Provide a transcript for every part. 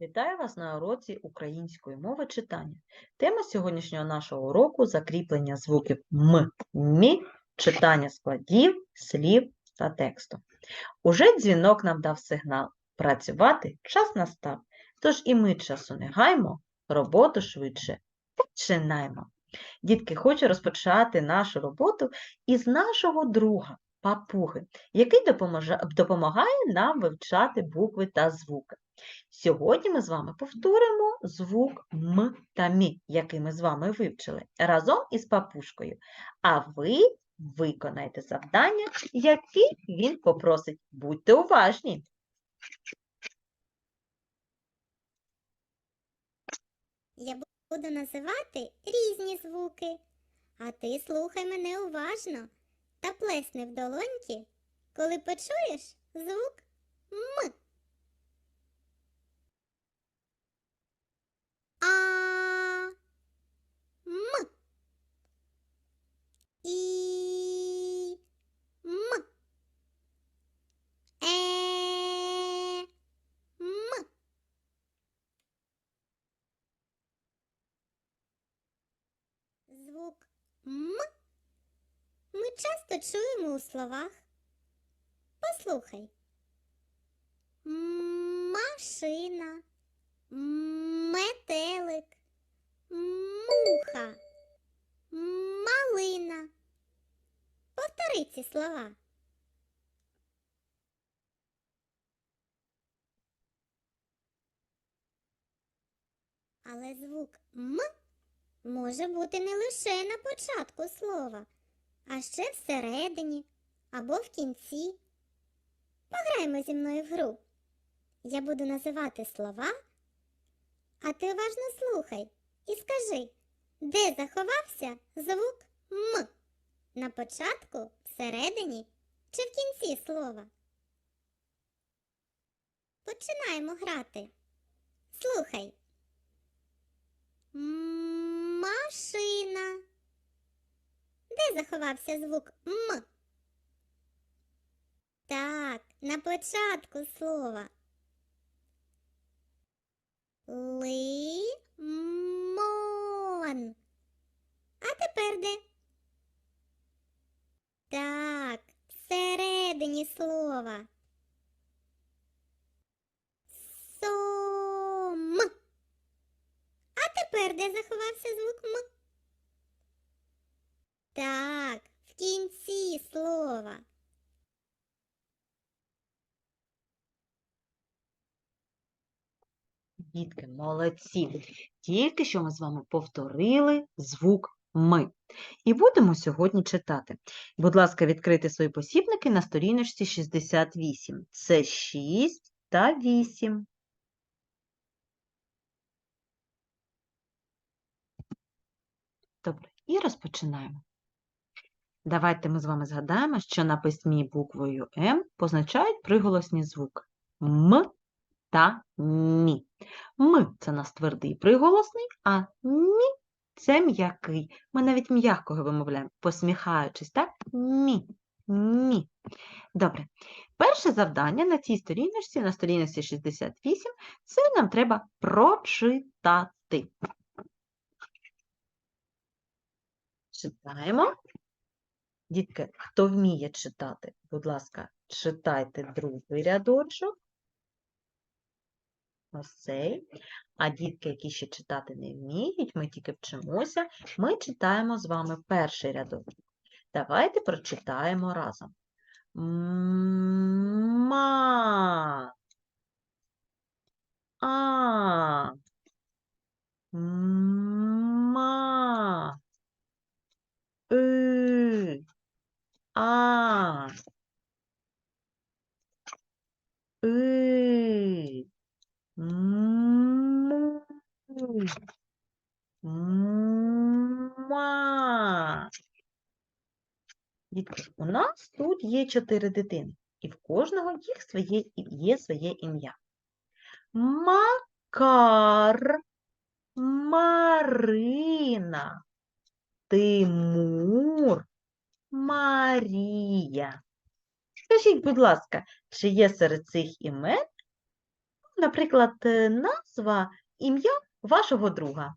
Вітаю вас на уроці української мови читання. Тема сьогоднішнього нашого уроку закріплення звуків м, мі, читання складів, слів та тексту. Уже дзвінок нам дав сигнал. Працювати час настав. Тож і ми часу не гаймо, роботу швидше починаємо. Дітки, хочу розпочати нашу роботу із нашого друга папуги, який допомагає нам вивчати букви та звуки. Сьогодні ми з вами повторимо звук М та Мі, який ми з вами вивчили, разом із папушкою. А ви виконайте завдання, які він попросить. Будьте уважні. Я буду називати різні звуки, а ти слухай мене уважно та плесни в долоньки, коли почуєш звук М. А. М. І. М. Е. М. Звук М чуємо у словах. Послухай. Машина, метелик, муха, малина. Повтори ці слова. Але звук М може бути не лише на початку слова, а ще всередині або в кінці. Пограємо зі мною в гру. Я буду називати слова, а ти уважно слухай і скажи, де заховався звук М? На початку, всередині чи в кінці слова? Починаємо грати. Слухай. Машина. Де заховався звук М? Так, на початку слова. Лимон. А тепер де? Так, всередині слова. Сом. А тепер де заховався звук М? Так, в кінці слова. Дітки, молодці. Тільки що ми з вами повторили звук Ми. І будемо сьогодні читати. Будь ласка, відкрийте свої посібники на сторіночці 68. Це 6 та 8. Добре, і розпочинаємо. Давайте ми з вами згадаємо, що на письмі буквою М позначають приголосні звуки М та Мі. М це нас твердий приголосний, а Мі це м'який. Ми навіть м'яко його вимовляємо, посміхаючись, так? Мі. Мі. Добре. Перше завдання на цій сторіночці, на сторіночці 68, це нам треба прочитати. Читаємо. Дітки, хто вміє читати, будь ласка, читайте другий рядочок. Ось цей. А дітки, які ще читати не вміють, ми тільки вчимося, ми читаємо з вами перший рядок. Давайте прочитаємо разом. Ма. А. Ма. И. А. И. Му. Ма. Дітки, у нас тут є чотири дитини, і в кожного їх своє, є своє ім'я. Макар, Марина, Тимур, Марія. Скажіть, будь ласка, чи є серед цих імен наприклад, е, назва, ім'я вашого друга.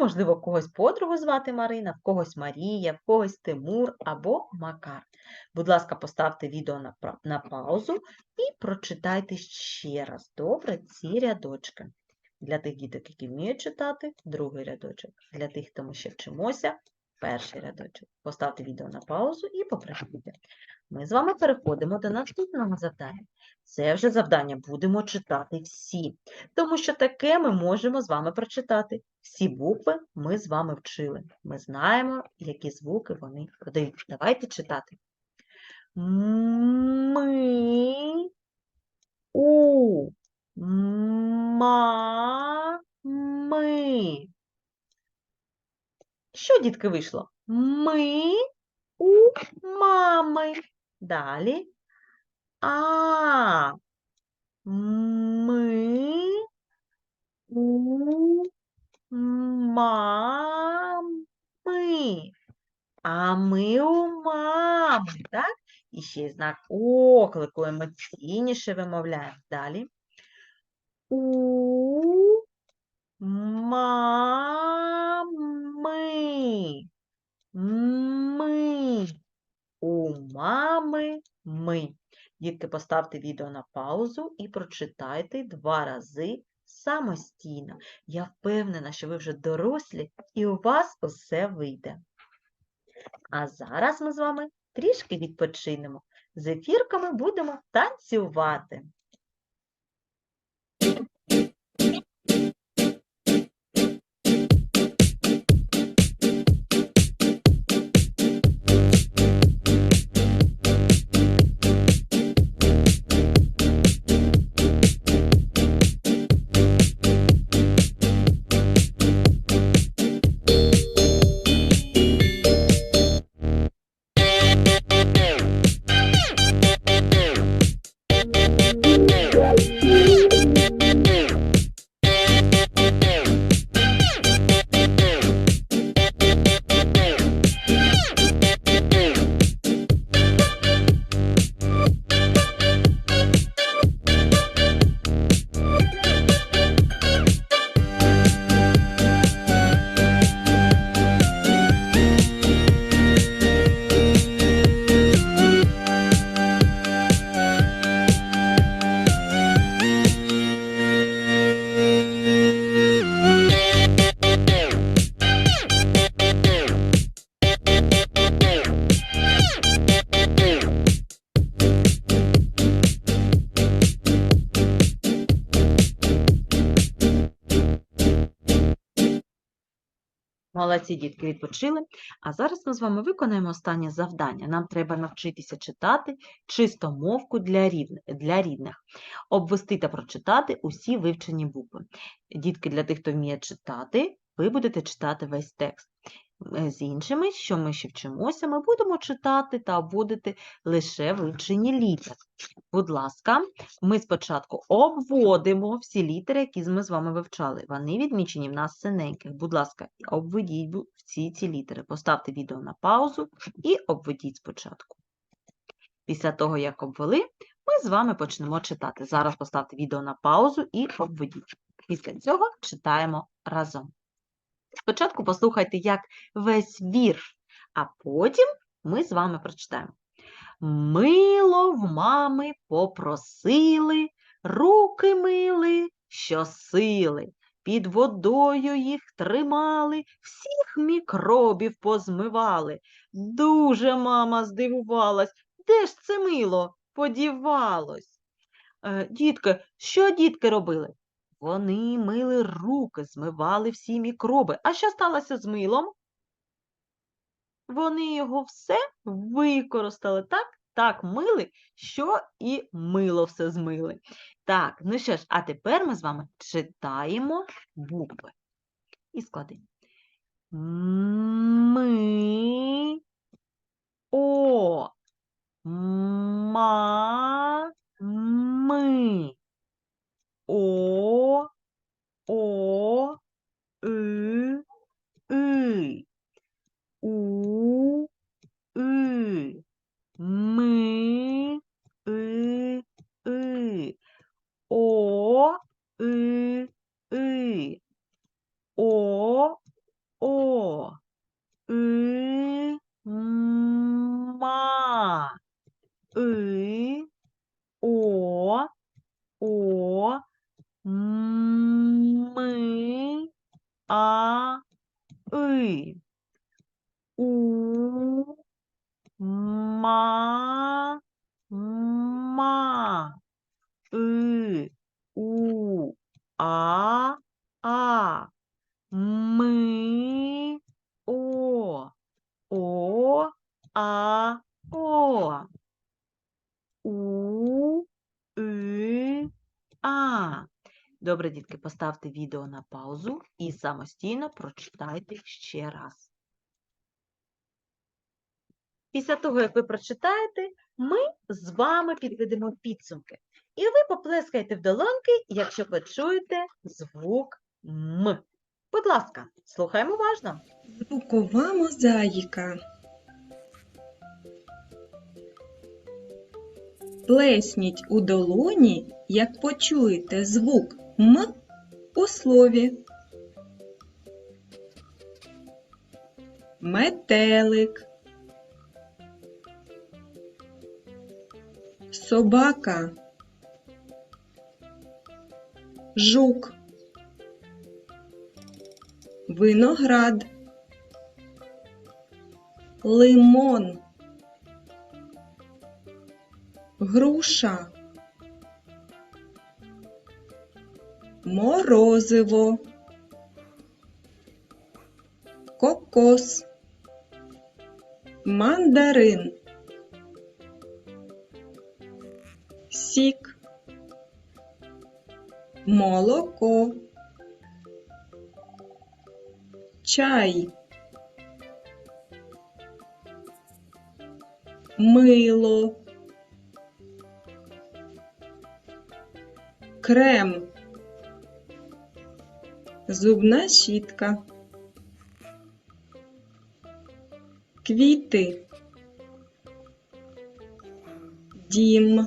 Можливо, когось подругу звати Марина, в когось Марія, в когось Тимур або Макар. Будь ласка, поставте відео на, на паузу і прочитайте ще раз добре ці рядочки. Для тих діток, які вміють читати, другий рядочок. Для тих, хто ми ще вчимося, перший рядочок. Поставте відео на паузу і попрацюйте. Ми з вами переходимо до наступного завдання. Це вже завдання будемо читати всі, тому що таке ми можемо з вами прочитати. Всі букви ми з вами вчили. Ми знаємо, які звуки вони подають. Давайте читати. Ми, у, ма, ми. Що, дітки, вийшло? Ми у мами. Далі. А. Ми у мами. А ми у мами, так? І ще знак оклику емоційніше вимовляємо. Далі. У мами. Ми. У мами ми. Дітки, поставте відео на паузу і прочитайте два рази самостійно. Я впевнена, що ви вже дорослі і у вас усе вийде. А зараз ми з вами трішки відпочинемо. З ефірками будемо танцювати. Молодці дітки відпочили. А зараз ми з вами виконаємо останнє завдання. Нам треба навчитися читати чистомовку рівн- для рідних, обвести та прочитати усі вивчені букви. Дітки, для тих, хто вміє читати, ви будете читати весь текст. Е, З іншими, що ми ще вчимося, ми будемо читати та обводити лише вивчені літери. Будь ласка, ми спочатку обводимо всі літери, які ми з вами вивчали. Вони відмічені в нас синеньких. Будь ласка, обведіть всі ці літери. Поставте відео на паузу і обведіть спочатку. Після того, як обвели, ми з вами почнемо читати. Зараз поставте відео на паузу і обведіть. Після цього читаємо разом. Спочатку послухайте, як весь вірш, а потім ми з вами прочитаємо. Мило в мами попросили, руки мили, щосили. Під водою їх тримали, всіх мікробів позмивали. Дуже мама здивувалась, де ж це мило подівалось? Е, дітки, що дітки робили? Вони мили руки, змивали всі мікроби. А що сталося з милом? Вони його все використали, так? Так мили, що і мило все змили. Так, ну що ж, а тепер ми з вами читаємо букви. І складемо. Ми, О, Ü, ма, Ü, о, о, ми, а, й. У, ма, ма, й, у, а, Добре, дітки, поставте відео на паузу і самостійно прочитайте ще раз. Після того, як ви прочитаєте, ми з вами підведемо підсумки. І ви поплескаєте в долоньки, якщо почуєте звук М. Будь ласка, слухаємо уважно. Звукова мозаїка. Плесніть у долоні, як почуєте звук М у слові. Метелик. Собака. Жук. Виноград. Лимон. Груша. Морозиво. Кокос. Мандарин. Сік. Молоко. Чай. Мило. Крем. Зубна щітка. Квіти. Дім.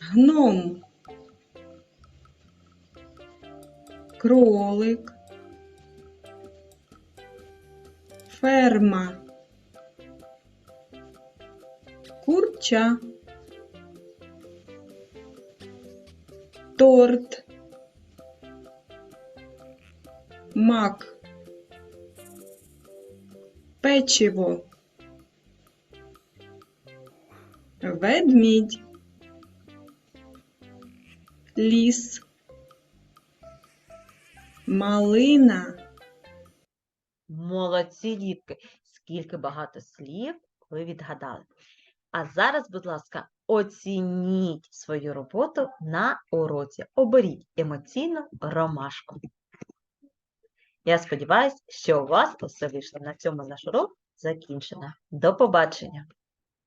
Гном. Кролик. Ферма. Курча. Торт. Мак. Печиво. Ведмідь. Ліс. Малина. Молодці, дітки! Скільки багато слів ви відгадали. А зараз, будь ласка, оцініть свою роботу на уроці. Оберіть емоційну ромашку. Я сподіваюся, що у вас усе вийшло. На цьому наш урок закінчено. До побачення!